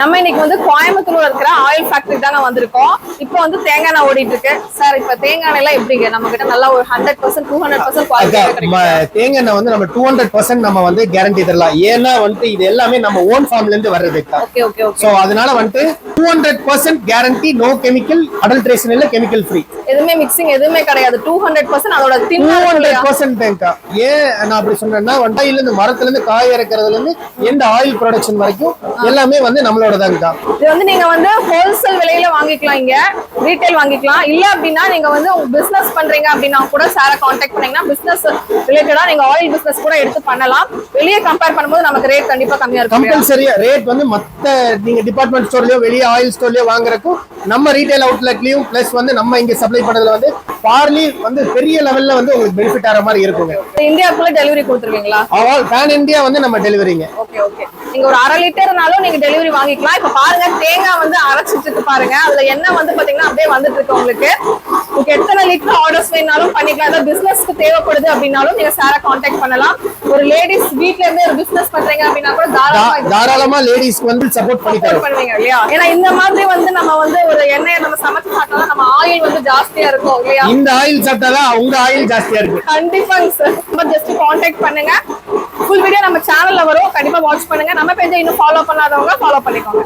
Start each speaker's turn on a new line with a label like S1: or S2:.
S1: நம்ம இன்னைக்கு வந்து கோயம்புத்தூர்ல இருக்கிற ஆயில் ஃபேக்டரி தாங்க வந்திருக்கோம். இப்போ வந்து தேங்காய் எண்ணெய் ஓடிட்டு இருக்கு. சார் இப்ப தேங்காய் எண்ணெய் எப்படிங்க? நம்ம கிட்ட நல்லா ஒரு hundred percent two hundred percent quality
S2: தேங்காய் எண்ணெய் வந்து நம்ம டூ ஹண்ட்ரட் பர்சன்ட் நம்ம வந்து கேரண்டி தரலாம். ஏன்னா வந்துட்டு இது எல்லாமே நம்ம ஓன் ஃபார்ம்ல இருந்து வர்றதுக்கா
S1: ஓகே ஓகே
S2: சோ அதனால வந்துட்டு two hundred percent guarantee no chemical adulteration இல்ல கெமிக்கல் ஃப்ரீ
S1: எதுவுமே மிக்சிங் எதுவுமே கிடையாது. டூ ஹண்ட்ரட் பர்சன்ட் அதோட
S2: டூ ஹண்ட்ரட் பர்சன்ட் தேங்கா ஏன் நான் அப்படி சொன்னேன்னா வண்டையில இருந்து மரத்துல இருந்து காய இறக்குறதுல இருந்து எந்த ஆயில் ப்ரொடக்ஷன் வரைக்கும் எல்லாமே வந்து நம்மளோட தாங்கக்கா
S1: இது வந்து நீங்க வந்து ஹோல்சேல் விலையில வாங்கிக்கலாம் இங்க. ரீட்டைல் வாங்கிக்கலாம். இல்ல அப்படின்னா நீங்க வந்து உங்க பிசினஸ் பண்றீங்க அப்படின்னா கூட சாரை காண்டாக்ட் பண்ணீங்கன்னா பிசினஸ் ரிலேட்டடா நீங்க ஆயில் பிசினஸ் கூட எடுத்து பண்ணலாம். வெளியே கம்பேர் பண்ணும்போது நமக்கு ரேட் கண்டிப்பா கம்மியா இருக்கும்?
S2: கம்பல்சரியா ரேட் வந்து மத்த நீங்க டிபார்ட்மெண்ட் ஸ்டோர்லயோ வெளியே ஆயில் ஸ்டோர்லயோ வாங்குறதுக்கும் நம்ம ரீட்டைல் அவுட்லெட்லயும் பிளஸ் வந்து நம்ம இங்க சப்ளை பண்றதுல வந்து பார்லி வந்து பெரிய லெவல்ல வந்து உங்களுக்கு பெனிஃபிட் ஆகிற மாதிரி இருக்குங்க.
S1: இந்தியாவுக்குள்ள டெலிவரி கொடுத்துருவீங்களா?
S2: ஆல் பேன் இந்தியா வந்து நம்ம டெலிவரிங்க
S1: நீங்க ஒரு அரை லிட்டர்னாலும் நீங்க டெலிவரி வாங்கிக்கலாம். இப்ப பாருங்க தேங்காய் வந்து அரைச்சிட்டு பாருங்க. அதுல எண்ணெய் வந்து பாத்தீங்கன்னா அப்படியே வந்துட்டு இருக்கு உங்களுக்கு. உங்களுக்கு எத்தனை லிட்டர் ஆர்டர்ஸ் வேணாலும் பண்ணிக்கலாம். ஏதாவது பிசினஸ்க்கு தேவைப்படுது அப்படின்னாலும் நீங்க சாரை காண்டாக்ட் பண்ணலாம். ஒரு லேடிஸ் வீட்ல இருந்து ஒரு பிசினஸ் பண்றீங்க அப்படின்னா கூட தாராளமா
S2: தாராளமா லேடிஸ்க்கு வந்து சப்போர்ட் பண்ணி
S1: பண்ணுவீங்க இல்லையா? ஏன்னா இந்த மாதிரி வந்து நம்ம வந்து ஒரு எண்ணெயை நம்ம சமைச்சு சாப்பிட்டா நம்ம ஆயில் வந்து ஜாஸ்தியா இருக்கும் இல்லையா?
S2: இந்த ஆயில் சாப்பிட்டாதான் உங்க ஆயில் ஜாஸ்தியா இருக்கு.
S1: கண்டிப்பாங்க சார். நம்ம ஜஸ்ட் காண்டாக்ட் பண்ணுங்க. ஃபுல் வீடியோ நம்ம சேனல்ல வரும். கண்டிப்பா வாட்ச் பண்ணுங்க. நம்ம பேஜை இன்னும் ஃபாலோ பண்ணாதவங்க ஃபாலோ பண்ணிக்கோங்க.